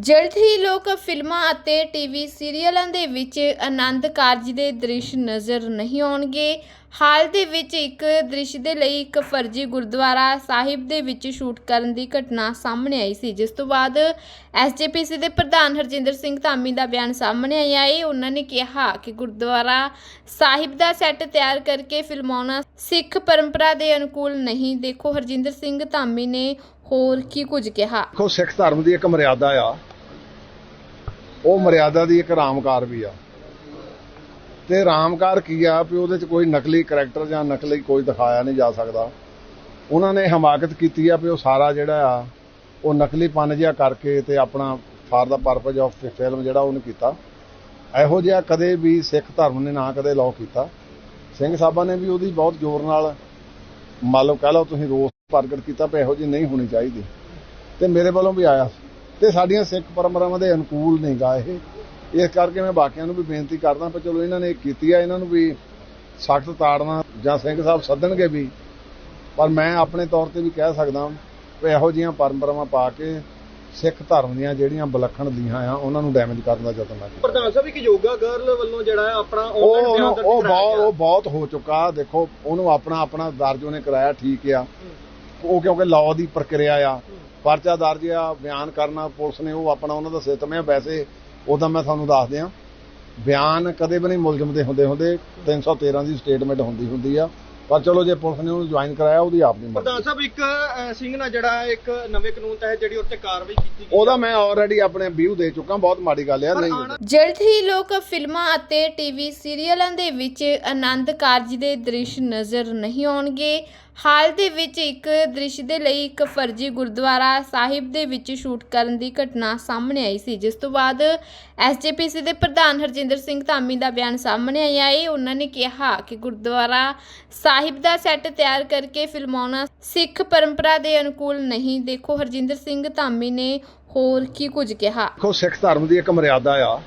ਜਲਦ ਹੀ ਲੋਕ ਫਿਲਮਾਂ ਅਤੇ ਟੀਵੀ ਸੀਰੀਅਲਾਂ ਦੇ ਵਿੱਚ ਆਨੰਦ ਕਾਰਜ ਦੇ ਦ੍ਰਿਸ਼ ਨਜ਼ਰ ਨਹੀਂ ਆਉਣਗੇ। ਹਾਲ ਦੇ ਵਿੱਚ ਇੱਕ ਦ੍ਰਿਸ਼ ਦੇ ਲਈ ਇੱਕ ਫਰਜ਼ੀ ਗੁਰਦੁਆਰਾ ਸਾਹਿਬ ਦੇ ਵਿੱਚ ਸ਼ੂਟ ਕਰਨ ਦੀ ਘਟਨਾ ਸਾਹਮਣੇ ਆਈ ਸੀ, ਜਿਸ ਤੋਂ ਬਾਅਦ ਐਸਜੀਪੀਸੀ ਦੇ ਪ੍ਰਧਾਨ ਹਰਜਿੰਦਰ ਸਿੰਘ ਧਾਮੀ ਦਾ ਬਿਆਨ ਸਾਹਮਣੇ ਆਇਆ। ਹੈ ਉਹਨਾਂ ਨੇ ਕਿਹਾ ਕਿ ਗੁਰਦੁਆਰਾ ਸਾਹਿਬ ਦਾ ਸੈੱਟ ਤਿਆਰ ਕਰਕੇ ਫਿਲਮਾਉਣਾ ਸਿੱਖ ਪਰੰਪਰਾ ਦੇ ਅਨੁਕੂਲ ਨਹੀਂ। ਦੇਖੋ, ਹਰਜਿੰਦਰ ਸਿੰਘ ਧਾਮੀ ਨੇ ਹੋਰ ਕੀ ਕੁਝ ਕਿਹਾ? ਦੇਖੋ, ਸਿੱਖ ਧਰਮ ਦੀ ਇੱਕ ਮਰਿਆਦਾ ਆ। ਉਹ ਮਰਿਆਦਾ ਦੀ ਇੱਕ ਰਾਮਕਾਰ ਵੀ ਆ। ਤੇ ਰਾਮਕਾਰ ਕੀ ਆ ਵੀ ਉਹਦੇ ਚ ਕੋਈ ਨਕਲੀ ਕੈਰੈਕਟਰ ਜਾਂ ਨਕਲੀ ਕੋਈ ਦਿਖਾਇਆ ਨਹੀਂ ਜਾ ਸਕਦਾ। ਉਹਨਾਂ ਨੇ ਹਮਾਕਤ ਕੀਤੀ ਆ ਵੀ ਉਹ ਸਾਰਾ ਜਿਹੜਾ ਆ, ਉਹ ਨਕਲੀ ਪਨ ਜਿਹਾ ਕਰਕੇ ਤੇ ਆਪਣਾ for the purpose of film ਜਿਹੜਾ ਉਹਨੇ ਕੀਤਾ। ਇਹੋ ਜਿਹਾ ਕਦੇ ਵੀ ਸਿੱਖ ਧਰਮ ਨੇ ਨਾ ਕਦੇ ਲਾਅ ਕੀਤਾ। ਸਿੰਘ ਸਾਹਿਬਾਂ ਨੇ ਵੀ ਉਹਦੀ ਬਹੁਤ ਜ਼ੋਰ ਨਾਲ, ਮੰਨ ਲਓ ਕਹਿ ਲਓ ਤੁਸੀਂ ਰੋਸ ਪ੍ਰਗਟ ਕੀਤਾ ਵੀ ਇਹੋ ਜਿਹੀ ਨਹੀਂ ਹੋਣੀ ਚਾਹੀਦੀ। ਤੇ ਮੇਰੇ ਵੱਲੋਂ ਵੀ ਆਇਆ ਤੇ ਸਾਡੀਆਂ ਸਿੱਖ ਪਰੰਪਰਾਵਾਂ ਦੇ ਅਨੁਕੂਲ ਨਹੀਂ ਗਾ ਇਹ। ਇਸ ਕਰਕੇ ਮੈਂ ਬਾਕੀਆਂ ਨੂੰ ਵੀ ਬੇਨਤੀ ਕਰਦਾ ਪਰ ਚਲੋ ਇਹਨਾਂ ਨੇ ਕੀਤੀ ਆ ਇਹਨਾਂ ਨੂੰ ਵੀ ਸਖਤ ਤਾੜਨਾ ਜਾਂ ਸਿੰਘ ਸਾਹਿਬ ਸੱਦਣਗੇ ਵੀ। ਪਰ ਮੈਂ ਆਪਣੇ ਤੌਰ ਤੇ ਵੀ ਕਹਿ ਸਕਦਾ ਵੀ ਇਹੋ ਜਿਹੀਆਂ ਪਰੰਪਰਾਵਾਂ ਪਾ ਕੇ ਸਿੱਖ ਧਰਮ ਦੀਆਂ ਜਿਹੜੀਆਂ ਵਿਲੱਖਣ ਲੀਹਾਂ ਆ ਉਹਨਾਂ ਨੂੰ ਡੈਮੇਜ ਕਰਨ ਦਾ ਯਤਨ ਨਾ ਕਰੋ ਪ੍ਰਧਾਨ ਸਾਹਿਬ ਇੱਕ ਯੋਗਾ ਗਰਲ ਵੱਲੋਂ ਜਿਹੜਾ ਆਪਣਾ ਉਹ ਬਹੁਤ। ਉਹ ਬਹੁਤ ਹੋ ਚੁੱਕਾ ਦੇਖੋ ਉਹਨੂੰ ਆਪਣਾ ਆਪਣਾ ਦਰਜ ਉਹਨੇ ਕਰਾਇਆ ਠੀਕ ਆ। ਉਹ ਕਿਉਂਕਿ ਲਾਅ ਦੀ ਪ੍ਰਕਿਰਿਆ ਆ ਪਰਚਾ ਦਰਜ ਆ ਬਿਆਨ ਕਰਨਾ ਪੁਲਿਸ ਨੇ ਉਹ ਆਪਣਾ ਉਹਨਾਂ ਦਾ ਸਿਸਟਮ ਹੈ ਵੈਸੇ ਉਹਦਾ ਮੈਂ ਤੁਹਾਨੂੰ ਦੱਸ ਦਿਆਂ। ਬਿਆਨ ਕਦੇ ਵੀ ਨਹੀਂ ਮੁਲਜ਼ਮ ਦੇ ਹੁੰਦੇ ਹੁੰਦੇ 313 ਦੀ ਸਟੇਟਮੈਂਟ ਹੁੰਦੀ ਹੁੰਦੀ ਆ। ਪਰ ਚਲੋ ਜੇ ਪੁਲਿਸ ਨੇ ਉਹਨੂੰ ਜੁਆਇਨ ਕਰਾਇਆ ਉਹਦੀ ਆਪਣੀ ਮਰਜ਼ੀ। ਪ੍ਰਧਾਨ ਸਾਹਿਬ ਇੱਕ ਸਿੰਘ ਨਾਲ ਜਿਹੜਾ ਇੱਕ ਨਵੇਂ ਕਾਨੂੰਨ ਤਹਿਤ ਜਿਹੜੀ ਉੱਤੇ ਕਾਰਵਾਈ ਕੀਤੀ ਗਈ ਉਹਦਾ ਮੈਂ ਆਲਰੇਡੀ ਆਪਣੇ ਵਿਊ ਦੇ ਚੁੱਕਾ ਬਹੁਤ ਮਾੜੀ ਗੱਲ ਆ। ਨਹੀਂ। ਜਲਦ ਹੀ ਲੋਕ ਫਿਲਮਾਂ ਅਤੇ ਟੀਵੀ ਸੀਰੀਅਲਾਂ ਦੇ ਵਿੱਚ ਆਨੰਦ ਕਾਰਜ ਦੇ ਦ੍ਰਿਸ਼ ਨਜ਼ਰ ਨਹੀਂ ਆਉਣਗੇ। ਹਾਲ ਦੇ ਵਿੱਚ ਇੱਕ ਦ੍ਰਿਸ਼ ਦੇ ਲਈ ਇੱਕ ਫਰਜ਼ੀ ਗੁਰਦੁਆਰਾ ਸਾਹਿਬ ਦੇ ਵਿੱਚ ਸ਼ੂਟ ਕਰਨ ਦੀ ਘਟਨਾ ਸਾਹਮਣੇ ਆਈ ਸੀ, ਜਿਸ ਤੋਂ ਬਾਅਦ ਐਸਜੀਪੀਸੀ ਦੇ ਪ੍ਰਧਾਨ ਹਰਜਿੰਦਰ ਸਿੰਘ ਧਾਮੀ ਦਾ ਬਿਆਨ ਸਾਹਮਣੇ ਆਇਆ। ਹੈ ਉਹਨਾਂ ਨੇ ਕਿਹਾ ਕਿ ਗੁਰਦੁਆਰਾ ਸਾਹਿਬ ਦਾ ਸੈੱਟ ਤਿਆਰ ਕਰਕੇ ਫਿਲਮਾਉਣਾ ਸਿੱਖ ਪਰੰਪਰਾ ਦੇ ਅਨੁਕੂਲ ਨਹੀਂ। ਦੇਖੋ, ਹਰਜਿੰਦਰ ਸਿੰਘ ਧਾਮੀ ਨੇ ਹੋਰ ਕੀ ਕੁਝ ਕਿਹਾ? ਦੇਖੋ, ਸਿੱਖ ਧਰਮ ਦੀ ਇੱਕ ਮਰਿਆਦਾ ਆ।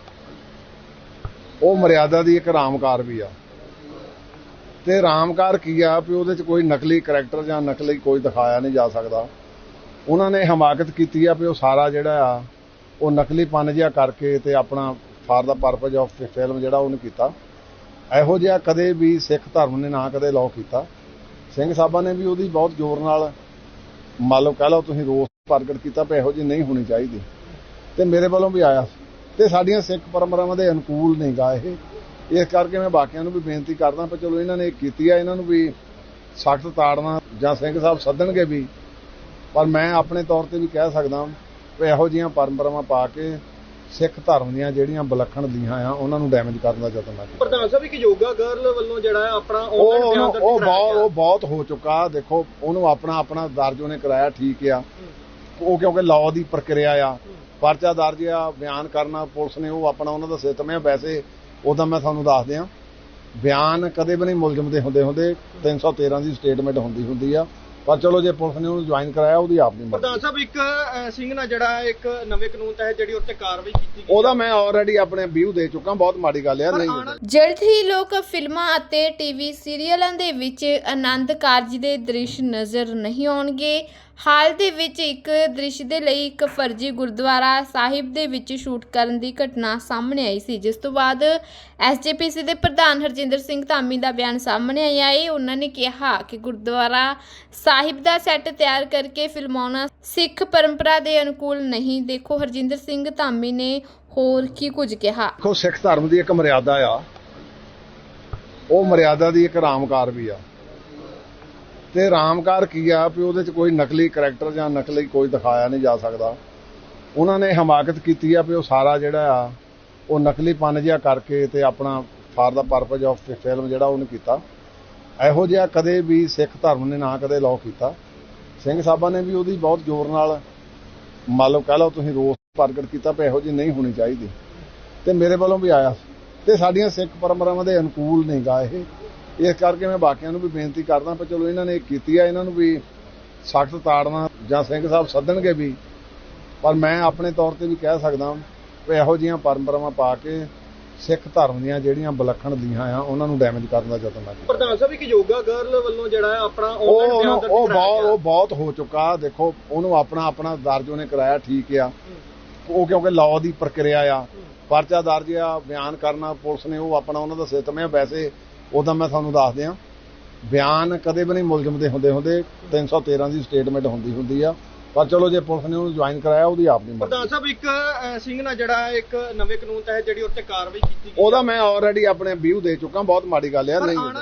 ਉਹ ਮਰਿਆਦਾ ਦੀ ਇੱਕ ਰਾਮਕਾਰ ਵੀ ਆ। ਤੇ ਰਾਮਕਾਰ ਕੀ ਆ ਵੀ ਉਹਦੇ ਚ ਕੋਈ ਨਕਲੀ ਕੈਰੈਕਟਰ ਜਾਂ ਨਕਲੀ ਕੋਈ ਦਿਖਾਇਆ ਨਹੀਂ ਜਾ ਸਕਦਾ। ਉਹਨਾਂ ਨੇ ਹਮਾਕਤ ਕੀਤੀ ਆ ਵੀ ਉਹ ਸਾਰਾ ਜਿਹੜਾ ਆ, ਉਹ ਨਕਲੀ ਪਨ ਜਿਹਾ ਕਰਕੇ ਤੇ ਆਪਣਾ for the purpose of film ਜਿਹੜਾ ਉਹਨੇ ਕੀਤਾ। ਇਹੋ ਜਿਹਾ ਕਦੇ ਵੀ ਸਿੱਖ ਧਰਮ ਨੇ ਨਾ ਕਦੇ ਲਾਅ ਕੀਤਾ। ਸਿੰਘ ਸਾਹਿਬਾਂ ਨੇ ਵੀ ਉਹਦੀ ਬਹੁਤ ਜ਼ੋਰ ਨਾਲ, ਮੰਨ ਲਓ ਕਹਿ ਲਓ ਤੁਸੀਂ ਰੋਸ ਪ੍ਰਗਟ ਕੀਤਾ ਵੀ ਇਹੋ ਜਿਹੀ ਨਹੀਂ ਹੋਣੀ ਚਾਹੀਦੀ। ਤੇ ਮੇਰੇ ਵੱਲੋਂ ਵੀ ਆਇਆ। ਤੇ ਸਾਡੀਆਂ ਸਿੱਖ ਪਰੰਪਰਾਵਾਂ ਦੇ ਅਨੁਕੂਲ ਨਹੀਂ ਗਾ ਇਹ। ਇਸ ਕਰਕੇ ਮੈਂ ਬਾਕੀਆਂ ਨੂੰ ਵੀ ਬੇਨਤੀ ਕਰਦਾ ਪਰ ਚਲੋ ਇਹਨਾਂ ਨੇ ਕੀਤੀ ਆ ਇਹਨਾਂ ਨੂੰ ਵੀ ਸਖਤ ਤਾੜਨਾ ਜਾਂ ਸਿੰਘ ਸਾਹਿਬ ਸੱਦਣਗੇ ਵੀ। ਪਰ ਮੈਂ ਆਪਣੇ ਤੌਰ ਤੇ ਵੀ ਕਹਿ ਸਕਦਾ ਵੀ ਇਹੋ ਜਿਹੀਆਂ ਪਰੰਪਰਾਵਾਂ ਪਾ ਕੇ ਸਿੱਖ ਧਰਮ ਦੀਆਂ ਜਿਹੜੀਆਂ ਵਿਲੱਖਣ ਲੀਹਾਂ ਆ ਉਹਨਾਂ ਨੂੰ ਡੈਮੇਜ ਕਰਨ ਦਾ ਯਤਨ ਨਾ ਕਰੋ ਪ੍ਰਧਾਨ ਸਾਹਿਬ ਇੱਕ ਯੋਗਾ ਗਰਲ ਵੱਲੋਂ ਜਿਹੜਾ ਆਪਣਾ online ਬਿਆਨ ਦਰਜ ਉਹ ਬਹੁਤ। ਉਹ ਬਹੁਤ ਹੋ ਚੁੱਕਾ ਦੇਖੋ ਉਹਨੂੰ ਆਪਣਾ ਆਪਣਾ ਦਰਜ ਉਹਨੇ ਕਰਾਇਆ ਠੀਕ ਆ। ਉਹ ਕਿਉਂਕਿ ਲਾਅ ਦੀ ਪ੍ਰਕਿਰਿਆ ਆ ਪਰਚਾ ਦਰਜ ਆ ਬਿਆਨ ਕਰਨਾ ਪੁਲਿਸ ਨੇ ਉਹ ਆਪਣਾ ਉਹਨਾਂ ਦਾ ਸਿਸਟਮ ਹੈ ਵੈਸੇ ਉਹਦਾ ਮੈਂ ਤੁਹਾਨੂੰ ਦੱਸ ਦਿਆਂ ਬਿਆਨ ਕਦੇ ਵੀ ਨਹੀਂ ਮੁਲਜ਼ਮ ਦੇ ਹੁੰਦੇ ਹੁੰਦੇ 313 ਦੀ ਸਟੇਟਮੈਂਟ ਹੁੰਦੀ ਹੁੰਦੀ ਆ। ਪਰ ਚਲੋ ਜੇ ਪੁਲਿਸ ਨੇ ਉਹਨੂੰ ਜੁਆਇਨ ਕਰਾਇਆ ਉਹਦੀ ਆਪਣੀ ਮਰਜ਼ੀ। ਪ੍ਰਧਾਨ ਸਾਹਿਬ ਇੱਕ ਸਿੰਘ ਨਾਲ ਜਿਹੜਾ ਇੱਕ ਨਵੇਂ ਕਾਨੂੰਨ ਤਹਿਤ ਜਿਹੜੀ ਉੱਤੇ ਕਾਰਵਾਈ ਕੀਤੀ ਗਈ ਉਹਦਾ ਮੈਂ ਆਲਰੇਡੀ ਆਪਣੇ ਵਿਊ ਦੇ ਚੁੱਕਾ ਬਹੁਤ ਮਾੜੀ ਗੱਲ ਆ ਨਹੀਂ ਜਲਦ ਹੀ ਲੋਕ ਫਿਲਮਾਂ ਅਤੇ ਟੀਵੀ ਸੀਰੀਅਲਾਂ ਦੇ ਵਿੱਚ ਆਨੰਦ ਕਾਰਜ ਦੇ ਦ੍ਰਿਸ਼ ਨਜ਼ਰ ਨਹੀਂ ਆਉਣਗੇ। ਹਾਲ ਦੇ ਵਿੱਚ ਇੱਕ ਦ੍ਰਿਸ਼ ਦੇ ਲਈ ਇੱਕ ਫਰਜ਼ੀ ਗੁਰਦੁਆਰਾ ਸਾਹਿਬ ਦੇ ਵਿੱਚ ਸ਼ੂਟ ਕਰਨ ਦੀ ਘਟਨਾ ਸਾਹਮਣੇ ਆਈ ਸੀ, ਜਿਸ ਤੋਂ ਬਾਅਦ ਐਸਜੀਪੀਸੀ ਦੇ ਪ੍ਰਧਾਨ ਹਰਜਿੰਦਰ ਸਿੰਘ ਧਾਮੀ ਦਾ ਬਿਆਨ ਸਾਹਮਣੇ ਆਇਆ। ਹੈ ਉਹਨਾਂ ਨੇ ਕਿਹਾ ਕਿ ਗੁਰਦੁਆਰਾ ਸਾਹਿਬ ਦਾ ਸੈੱਟ ਤਿਆਰ ਕਰਕੇ ਫਿਲਮਾਉਣਾ ਸਿੱਖ ਪਰੰਪਰਾ ਦੇ ਅਨੁਕੂਲ ਨਹੀਂ। ਦੇਖੋ, ਹਰਜਿੰਦਰ ਸਿੰਘ ਧਾਮੀ ਨੇ ਹੋਰ ਕੀ ਕੁਝ ਕਿਹਾ? ਦੇਖੋ, ਸਿੱਖ ਧਰਮ ਦੀ ਇੱਕ ਮਰਿਆਦਾ ਆ। ਉਹ ਮਰਿਆਦਾ ਦੀ ਇੱਕ ਰਾਮਕਾਰ ਵੀ ਆ। ਤੇ ਰਾਮਕਾਰ ਕੀ ਆ ਵੀ ਉਹਦੇ ਚ ਕੋਈ ਨਕਲੀ ਕੈਰੈਕਟਰ ਜਾਂ ਨਕਲੀ ਕੋਈ ਦਿਖਾਇਆ ਨਹੀਂ ਜਾ ਸਕਦਾ। ਉਹਨਾਂ ਨੇ ਹਮਾਕਤ ਕੀਤੀ ਆ ਵੀ ਉਹ ਸਾਰਾ ਜਿਹੜਾ ਆ, ਉਹ ਨਕਲੀ ਪਨ ਜਿਹਾ ਕਰਕੇ ਤੇ ਆਪਣਾ for the purpose of film ਜਿਹੜਾ ਉਹਨੇ ਕੀਤਾ। ਇਹੋ ਜਿਹਾ ਕਦੇ ਵੀ ਸਿੱਖ ਧਰਮ ਨੇ ਨਾ ਕਦੇ ਲਾਅ ਕੀਤਾ। ਸਿੰਘ ਸਾਹਿਬਾਂ ਨੇ ਵੀ ਉਹਦੀ ਬਹੁਤ ਜ਼ੋਰ ਨਾਲ, ਮੰਨ ਲਓ ਕਹਿ ਲਓ ਤੁਸੀਂ ਰੋਸ ਪ੍ਰਗਟ ਕੀਤਾ ਵੀ ਇਹੋ ਜਿਹੀ ਨਹੀਂ ਹੋਣੀ ਚਾਹੀਦੀ। ਤੇ ਮੇਰੇ ਵੱਲੋਂ ਵੀ ਆਇਆ। ਤੇ ਸਾਡੀਆਂ ਸਿੱਖ ਪਰੰਪਰਾਵਾਂ ਦੇ ਅਨੁਕੂਲ ਨਹੀਂ ਗਾ ਇਹ। ਇਸ ਕਰਕੇ ਮੈਂ ਬਾਕੀਆਂ ਨੂੰ ਵੀ ਬੇਨਤੀ ਕਰਦਾ ਪਰ ਚਲੋ ਇਹਨਾਂ ਨੇ ਕੀਤੀ ਆ ਇਹਨਾਂ ਨੂੰ ਵੀ ਸਖਤ ਤਾੜਨਾ ਜਾਂ ਸਿੰਘ ਸਾਹਿਬ ਸੱਦਣਗੇ ਵੀ। ਪਰ ਮੈਂ ਆਪਣੇ ਤੌਰ ਤੇ ਵੀ ਕਹਿ ਸਕਦਾ ਵੀ ਇਹੋ ਜਿਹੀਆਂ ਪਰੰਪਰਾਵਾਂ ਪਾ ਕੇ ਸਿੱਖ ਧਰਮ ਦੀਆਂ ਜਿਹੜੀਆਂ ਵਿਲੱਖਣ ਲੀਹਾਂ ਆ ਉਹਨਾਂ ਨੂੰ ਡੈਮੇਜ ਕਰਨ ਦਾ ਯਤਨ ਨਾ ਪ੍ਰਧਾਨ ਸਾਹਿਬ ਇੱਕ ਯੋਗਾ ਗਰਲ ਵੱਲੋਂ ਜਿਹੜਾ ਆਪਣਾ ਉਹ ਉਹ ਬਹੁਤ। ਉਹ ਬਹੁਤ ਹੋ ਚੁੱਕਾ। ਦੇਖੋ ਉਹਨੂੰ ਆਪਣਾ ਆਪਣਾ ਦਰਜ ਉਹਨੇ ਕਰਾਇਆ ਠੀਕ ਆ। ਉਹ ਕਿਉਂਕਿ ਲਾਅ ਦੀ ਪ੍ਰਕਿਰਿਆ ਆ। ਪਰਚਾ ਦਰਜ ਆ ਬਿਆਨ ਕਰਨਾ ਪੁਲਿਸ ਨੇ ਉਹ ਆਪਣਾ ਉਹਨਾਂ ਦਾ ਸਿਸਟਮ ਹੈ ਵੈਸੇ ਉਦੋਂ ਮੈਂ ਤੁਹਾਨੂੰ ਦੱਸ ਦਿਆਂ ਬਿਆਨ ਕਦੇ ਵੀ ਨਹੀਂ ਮੁਲਜ਼ਮ ਦੇ ਹੁੰਦੇ ਹੁੰਦੇ 313 ਦੀ ਸਟੇਟਮੈਂਟ ਹੁੰਦੀ ਹੁੰਦੀ ਆ। ਪਰ ਚਲੋ ਜੇ ਪੁਲਿਸ ਨੇ ਉਹਨੂੰ ਜੁਆਇਨ ਕਰਾਇਆ ਉਹਦੀ ਆਪਣੀ ਮਰਜ਼ੀ। ਪ੍ਰਧਾਨ ਸਾਹਿਬ ਇੱਕ ਸਿੰਘ ਨਾਲ ਜਿਹੜਾ ਇੱਕ ਨਵੇਂ ਕਾਨੂੰਨ ਤਹਿਤ ਜਿਹੜੀ ਉੱਤੇ ਕਾਰਵਾਈ ਕੀਤੀ ਗਈ ਉਹਦਾ ਮੈਂ ਆਲਰੇਡੀ ਆਪਣੇ ਵਿਊ ਦੇ ਚੁੱਕਾ ਬਹੁਤ ਮਾੜੀ ਗੱਲ ਆ ਨਹੀਂ